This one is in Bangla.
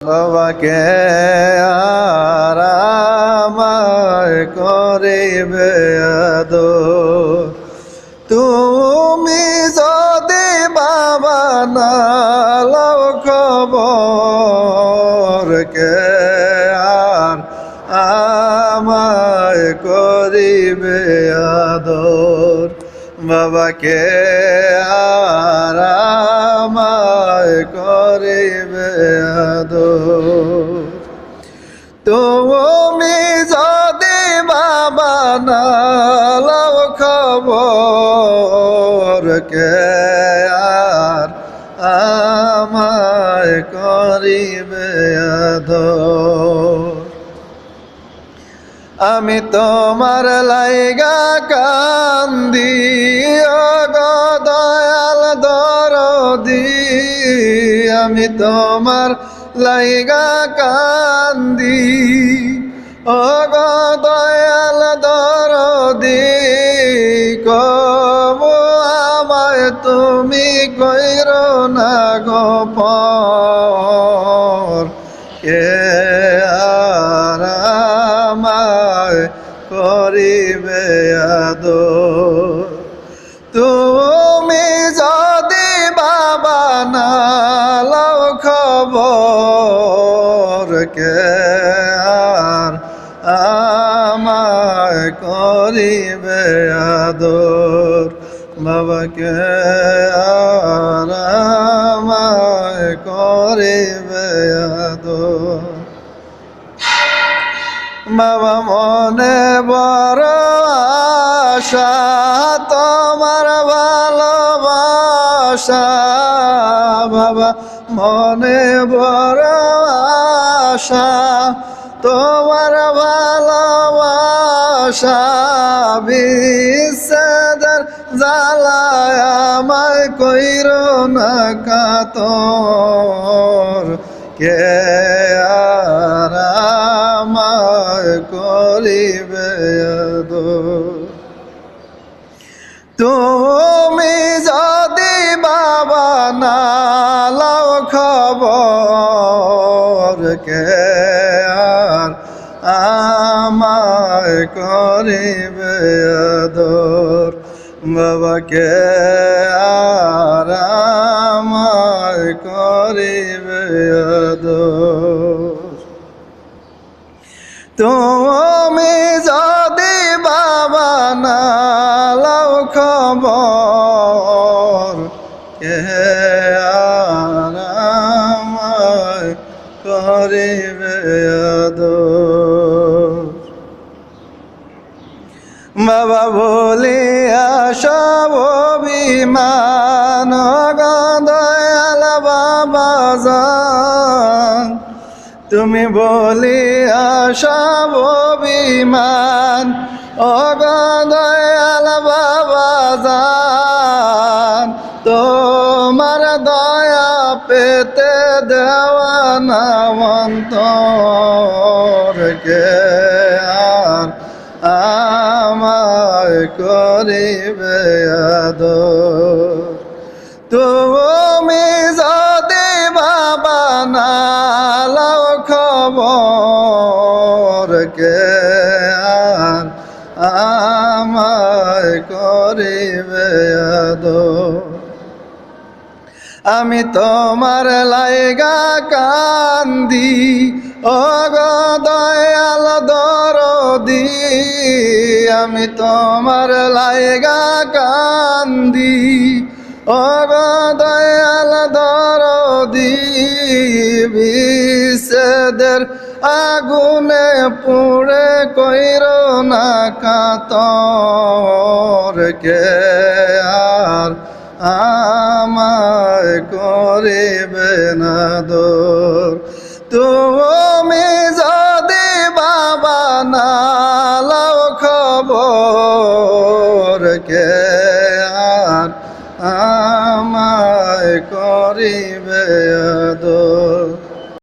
বাবাকে আর করিবে আদর। তুমি যদি বাবা না লও খবর কে আর আমায় করিবে আদর। বাবাকে আর আমায় করিবে আদর। তুমি যদি বাবা না লও খবর, কে আর আমায় করিবে আমি তোমার লাইগা কান্দি দয়াল দরদি। আমি তোমার লাইগা কান্দি। ও গো দয়াল দরদি, কবু আমায় তুমি কইর না গো পর। কে আর আমায় করিবে আদর? তুমি যদি বাবা না লও খবর কে আর আমায় করিবে আদর। বাবাকে আর আমায় করিবে আদর। বাবা মনে বড় আশা, তোমার ভালোবাসা বাবা মনে বড় আশা, তোমার ভালোবাসা বিশ্বের জ্বালায় আমায় কইর না কাতর। কে আমায় করিবে তুমি বাবা না লও খবর কে আর আমায় করিবে আদর? বাবাকে আর করিবে বাবা বলি সব বিমান গদয়াল বাবা যান তুমি বলি সব বিমান ও গদয়াল বাবা যান দয়া পেতে দেওয়ানা আমায় করিবে তুমি যদি বাবা না লও খবর কে আর আমায় করিবে আদর। আমি তোমার লাইগা কান্দি ও গো দয়াল দরদি। আমি তোমার লাইগা কান্দি ও গো দয়াল দরদি। বিষেদের আগুনে পুড়ে কইর না কাতর, কে আর আমায় করিবে না দোর তুমি যদি বাবা না খবর।